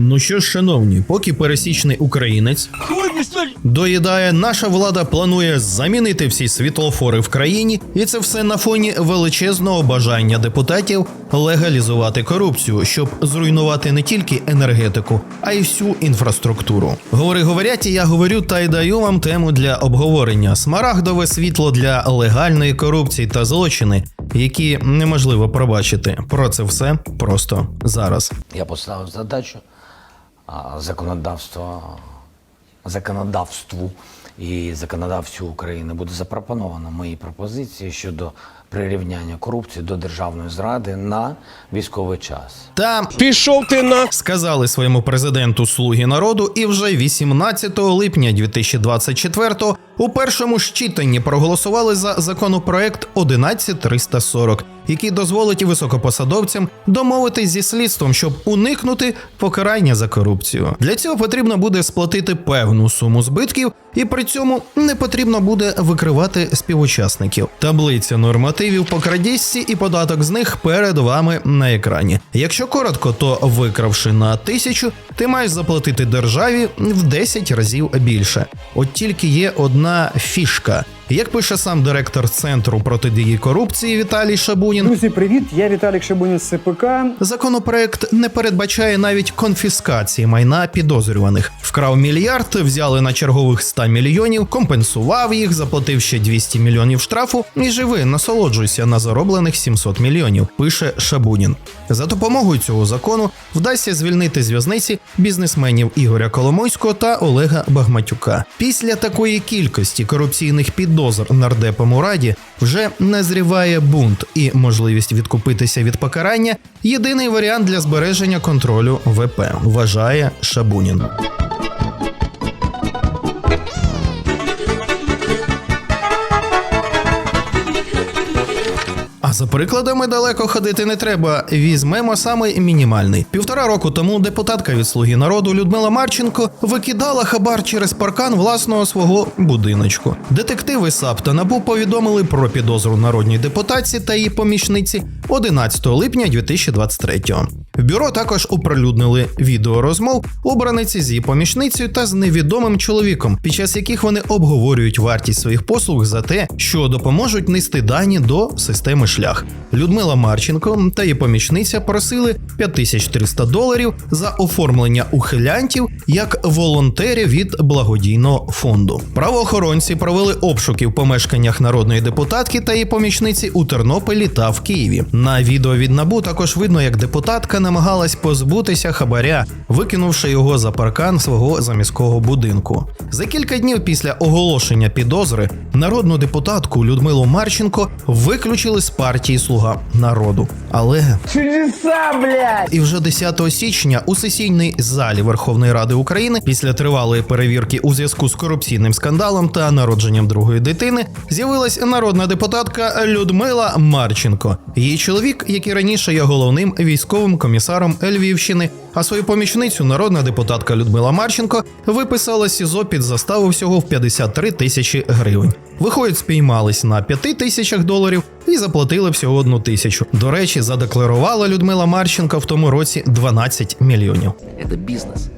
Ну що ж, шановні, поки пересічний українець доїдає, наша влада планує замінити всі світлофори в країні, і це все на фоні величезного бажання депутатів легалізувати корупцію, щоб зруйнувати не тільки енергетику, а й всю інфраструктуру. Говори, говорять, і я говорю та й даю вам тему для обговорення: смарагдове світло для легальної корупції та злочини, які неможливо пробачити. Про це все просто зараз. Я поставив задачу законодавства, законодавству і законодавцю України буде запропоновано мої пропозиції щодо прирівняння корупції до державної зради на військовий час. Та Пішов ти на сказали своєму президенту Слуги народу, і вже 18 липня 2024 у першому ж читанні проголосували за законопроект 11340, який дозволить високопосадовцям домовитись зі слідством, щоб уникнути покарання за корупцію. Для цього потрібно буде сплатити певну суму збитків, і при цьому не потрібно буде викривати співучасників. Таблиця нормативів по крадіжці і податок з них перед вами на екрані. Якщо коротко, то викравши на тисячу, ти маєш заплатити державі в 10 разів більше. От тільки є одна фішка. Як пише сам директор центру протидії корупції Віталій Шабунін, Друзі, привіт! Я Віталік Шабунін з СПК. Законопроект не передбачає навіть конфіскації майна підозрюваних. Вкрав мільярд, взяли на чергових 100 мільйонів, компенсував їх, заплатив ще 200 мільйонів штрафу. І живи, насолоджуйся на зароблених 700 мільйонів. Пише Шабунін. За допомогою цього закону вдасться звільнити з в'язниці бізнесменів Ігоря Коломойського та Олега Багматюка. Після такої кількості корупційних підозр нардепам у раді вже назріває бунт і можливість відкупитися від покарання єдиний варіант для збереження контролю ВП, вважає Шабунін. За прикладами далеко ходити не треба. Візьмемо самий мінімальний. Півтора року тому депутатка від Слуги народу Людмила Марченко викидала хабар через паркан власного свого будиночку. Детективи САП та НАБУ повідомили про підозру народній депутатці та її помічниці 11 липня 2023-го. В бюро також оприлюднили відео розмов обраниці з її помічницею та з невідомим чоловіком, під час яких вони обговорюють вартість своїх послуг за те, що допоможуть нести дані до системи шлях. Людмила Марченко та її помічниця просили 5300 доларів за оформлення ухилянтів як волонтерів від благодійного фонду. Правоохоронці провели обшуки в помешканнях народної депутатки та її помічниці у Тернополі та в Києві. На відео від набу також видно, як депутатка намагалась позбутися хабаря, викинувши його за паркан свого заміського будинку. За кілька днів після оголошення підозри народну депутатку Людмилу Марченко виключили з партії Слуга народу. Але і вже 10 січня у сесійній залі Верховної Ради України після тривалої перевірки у зв'язку з корупційним скандалом та народженням другої дитини з'явилась народна депутатка Людмила Марченко. Її чоловік, який раніше є головним військовим комісаром Львівщини, а свою помічницю народна депутатка Людмила Марченко виписала СІЗО під заставу всього в 53 тисячі гривень. Виходить, спіймались на 5 тисячах доларів і заплатили всього одну тисячу. До речі, задекларувала Людмила Марченко в тому році 12 мільйонів. Это бизнес.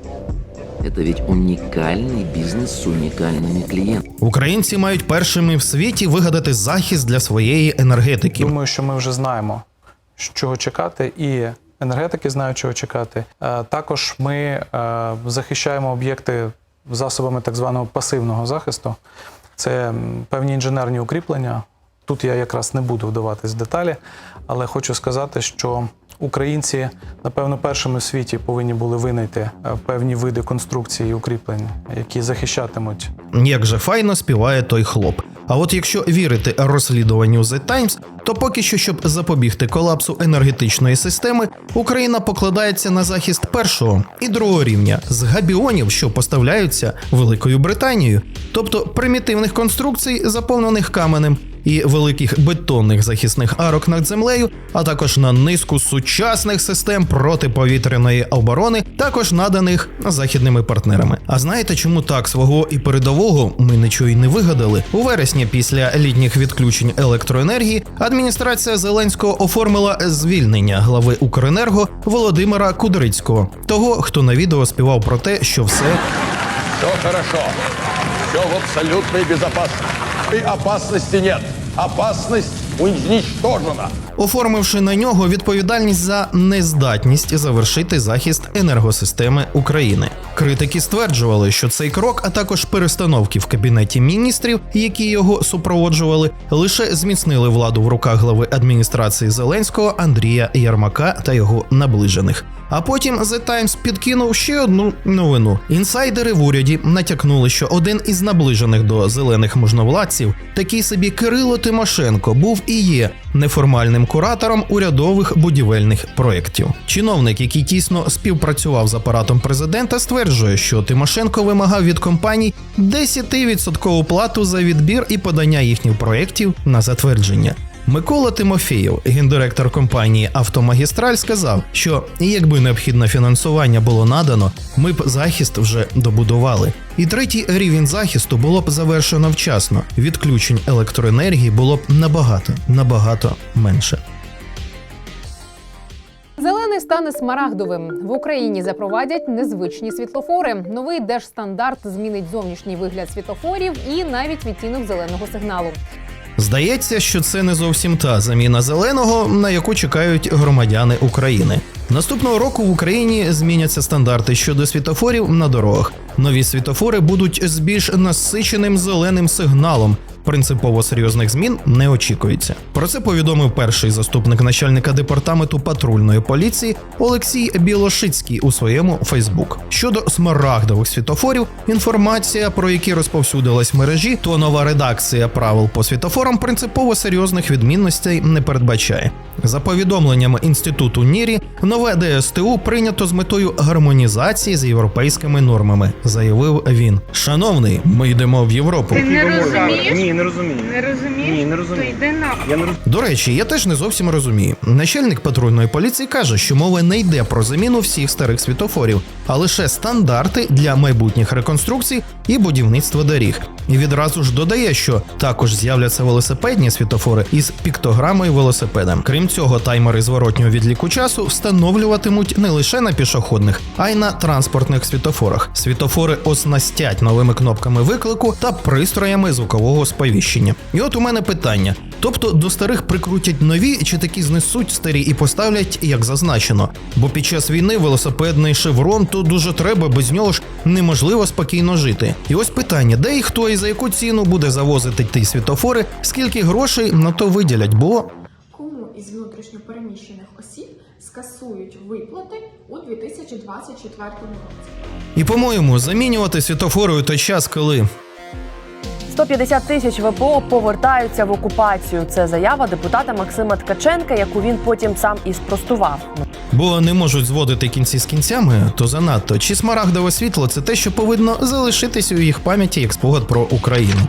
Это ведь уникальный бизнес с уникальными клиентами. Українці мають першими в світі вигадати захист для своєї енергетики. Думаю, що ми вже знаємо, чого чекати, і енергетики знають, чого чекати. Е, Також ми е, захищаємо об'єкти засобами так званого пасивного захисту. Це певні інженерні укріплення. Тут я якраз не буду вдаватись в деталі, але хочу сказати, що українці, напевно, першими в світі повинні були винайти е, певні види конструкції і укріплень, які захищатимуть Як же файно співає той хлоп. А от якщо вірити розслідуванню The Times, то поки що, щоб запобігти колапсу енергетичної системи, Україна покладається на захист першого і другого рівня з габіонів, що поставляються Великою Британією, тобто примітивних конструкцій, заповнених каменем, і великих бетонних захисних арок над землею, а також на низку сучасних систем протиповітряної оборони, також наданих західними партнерами. А знаєте, чому так свого і передового ми нічого й не вигадали? У вересні, після літніх відключень електроенергії, адміністрація Зеленського оформила звільнення глави Укренерго Володимира Кудрицького, того, хто на відео співав про те, що все Все хорошо. Все в абсолютной безопасности. И опасности нет. Опасность уничтожена. оформивши на нього відповідальність за нездатність завершити захист енергосистеми України. Критики стверджували, що цей крок, а також перестановки в кабінеті міністрів, які його супроводжували, лише зміцнили владу в руках глави адміністрації Зеленського Андрія Ярмака та його наближених. А потім The Times підкинув ще одну новину. Інсайдери в уряді натякнули, що один із наближених до зелених можновладців, такий собі Кирило Тимошенко, був і є неформальним куратором урядових будівельних проєктів. Чиновник, який тісно співпрацював з апаратом президента, стверджує, що Тимошенко вимагав від компаній 10% плату за відбір і подання їхніх проєктів на затвердження. Микола Тимофєєв, гендиректор компанії Автомагістраль, сказав, що якби необхідне фінансування було надано, ми б захист вже добудували. І третій рівень захисту було б завершено вчасно. Відключень електроенергії було б набагато набагато менше. Зелений стане смарагдовим. В Україні запровадять незвичні світлофори. Новий держстандарт змінить зовнішній вигляд світлофорів і навіть відтінок зеленого сигналу. Здається, що це не зовсім та заміна зеленого, на яку чекають громадяни України. Наступного року в Україні зміняться стандарти щодо світофорів на дорогах. Нові світофори будуть з більш насиченим зеленим сигналом. Принципово серйозних змін не очікується. Про це повідомив перший заступник начальника департаменту патрульної поліції Олексій Білошицький у своєму Фейсбук. Щодо смарагдових світофорів, інформація про які розповсюдилась в мережі, то нова редакція правил по світофорам принципово серйозних відмінностей не передбачає. За повідомленнями інституту Нірі, нове ДСТУ прийнято з метою гармонізації з європейськими нормами, заявив він. Шановний, ми йдемо в Європу. Ти не розумієш? Ні, не розумію. Не розумієш? Ні, не розумію. То йди на. Я не роз... До речі, я теж не зовсім розумію. Начальник патрульної поліції каже, що мова не йде про заміну всіх старих світофорів, а лише стандарти для майбутніх реконструкцій і будівництва доріг. І відразу ж додає, що також з'являться велосипедні світофори із піктограмою велосипеда. Крім цього, таймери зворотнього відліку часу встановлюватимуть не лише на пішохідних, а й на транспортних світофорах. Світофори оснастять новими кнопками виклику та пристроями звукового сповіщення. І от у мене питання: тобто до старих прикрутять нові, чи такі знесуть старі і поставлять як зазначено? Бо під час війни велосипедний шеврон то дуже треба, без нього ж неможливо спокійно жити. І ось питання, де і хто і за яку ціну буде завозити ті світофори, скільки грошей на то виділять, бо Кому із внутрішньопереміщених осіб скасують виплати у 2024 році? і по-моєму замінювати світофори у той час, коли 150 тисяч ВПО повертаються в окупацію. Це заява депутата Максима Ткаченка, яку він потім сам і спростував. бо не можуть зводити кінці з кінцями, то занадто. Чи смарагдове світло це те, що повинно залишитися у їх пам'яті як спогад про Україну.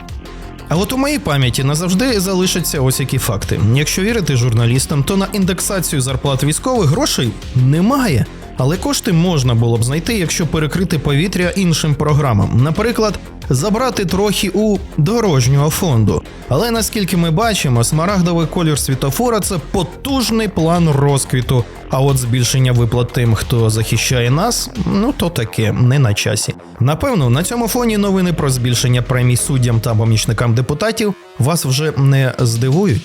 А от у моїй пам'яті назавжди залишаться ось які факти. Якщо вірити журналістам, то на індексацію зарплат військових грошей немає. Але кошти можна було б знайти, якщо перекрити повітря іншим програмам. Наприклад, забрати трохи у дорожнього фонду. Але наскільки ми бачимо, смарагдовий колір світофора це потужний план розквіту. А от збільшення виплат тим, хто захищає нас, ну то таке не на часі. Напевно, на цьому фоні новини про збільшення премій суддям та помічникам депутатів вас вже не здивують.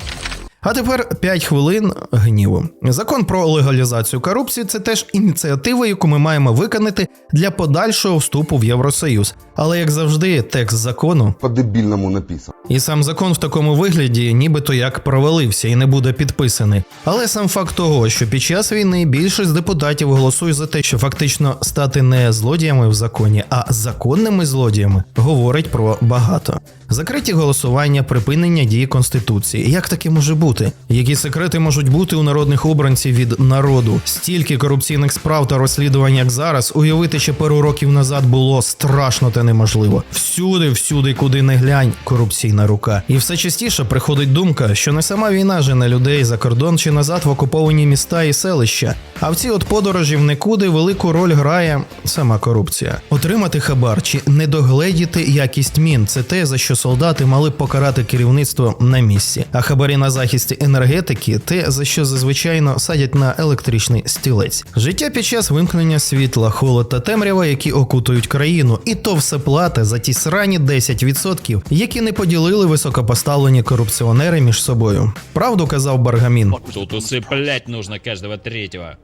А тепер 5 хвилин гніву. Закон про легалізацію корупції це теж ініціатива, яку ми маємо виконати для подальшого вступу в Євросоюз. Але як завжди, текст закону по-дебільному написано. і сам закон в такому вигляді, нібито як провалився і не буде підписаний. Але сам факт того, що під час війни більшість депутатів голосує за те, що фактично стати не злодіями в законі, а законними злодіями, говорить про багато. Закриті голосування, припинення дії конституції. Як таке може бути? Які секрети можуть бути у народних обранців від народу? Стільки корупційних справ та розслідувань, як зараз, уявити ще пару років назад було страшно та неможливо. Всюди, всюди, куди не глянь, корупційна рука. І все частіше приходить думка, що не сама війна жене людей за кордон чи назад в окуповані міста і селища. А в цій от подорожі в нікуди велику роль грає сама корупція. Отримати хабар чи не догледіти якість мін це те, за що солдати мали б покарати керівництво на місці. А хабарі на захисті енергетики те, за що зазвичайно садять на електричний стілець. Життя під час вимкнення світла, холод та темрява, які окутують країну, і то все плата за ті срані 10%, які не поділили високопоставлені корупціонери між собою. Правду казав Баргамін. Тут усыплять нужно каждого третьего.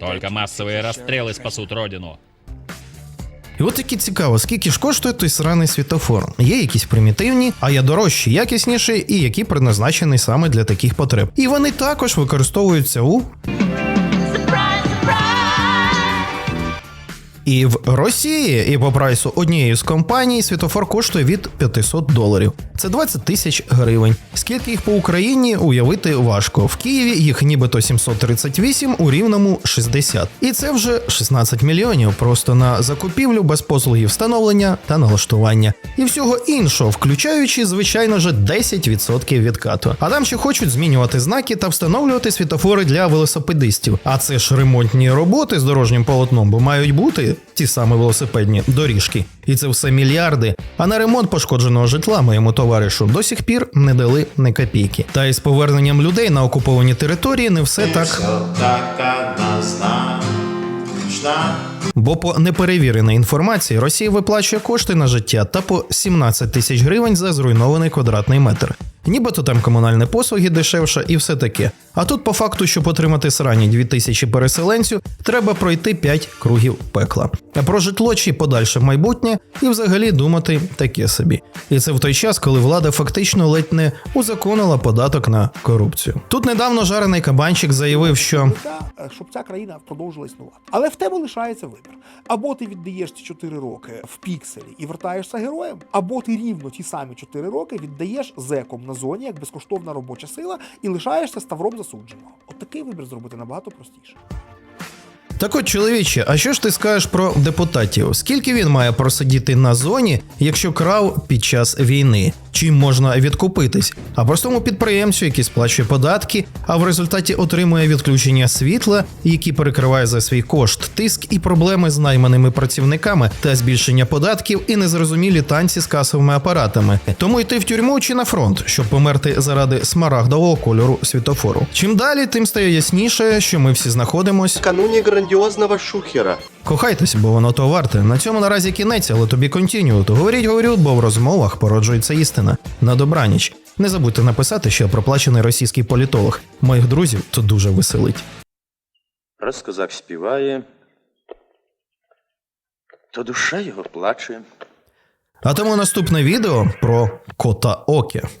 Только массовые расстрелы спасут родину. І от таки цікаво, скільки ж коштує той сраний світофор. Є якісь примітивні, а є дорожчі, якісніші, і які предназначені саме для таких потреб. І вони також використовуються у. І в Росії, і по прайсу однієї з компаній світофор коштує від 500 доларів. Це 20 тисяч гривень. Скільки їх по Україні уявити важко. В Києві їх нібито 738, у Рівному 60. І це вже 16 мільйонів просто на закупівлю без послуги встановлення та налаштування. І всього іншого, включаючи, звичайно ж, 10% відкату. А там ще хочуть змінювати знаки та встановлювати світофори для велосипедистів. А це ж ремонтні роботи з дорожнім полотном, бо мають бути ті самі велосипедні доріжки. І це все мільярди. А на ремонт пошкодженого житла моєму товаришу до сих пір не дали ні копійки. Та із поверненням людей на окуповані території не все так. Бо по неперевіреній інформації Росія виплачує кошти на життя та по 17 тисяч гривень за зруйнований квадратний метр. Нібито там комунальні послуги дешевше і все таке. А тут по факту, щоб отримати срані 2000 переселенців, треба пройти 5 кругів пекла. А про житло чи подальше майбутнє і взагалі думати таке собі. І це в той час, коли влада фактично ледь не узаконила податок на корупцію. Тут недавно жарений кабанчик заявив, що е, щоб ця країна продовжила існувати. Але в тебе лишається вибір. Або ти віддаєш ці 4 роки в пікселі і вертаєшся героєм, або ти рівно ті самі 4 роки віддаєш зеком на зоні як безкоштовна робоча сила і лишаєшся ставром засудженого. От такий вибір зробити набагато простіше. Так от, чоловіче, а що ж ти скажеш про депутатів? Скільки він має просидіти на зоні, якщо крав під час війни? Чим можна відкупитись? А простому підприємцю, який сплачує податки, а в результаті отримує відключення світла, який перекриває за свій кошт, тиск і проблеми з найманими працівниками та збільшення податків і незрозумілі танці з касовими апаратами. Тому йти в тюрму чи на фронт, щоб померти заради смарагдового кольору світофору. Чим далі, тим стає ясніше, що ми всі знаходимось Кануні грандіозного шухера. Кохайтесь, бо воно то варте. На цьому наразі кінець, але тобі континю. То говоріть, говорю, бо в розмовах породжується істина. На добраніч. Не забудьте написати, що проплачений російський політолог. Моїх друзів то дуже веселить. Раз козак співає, то душа його плаче. А тому наступне відео про кота Оке.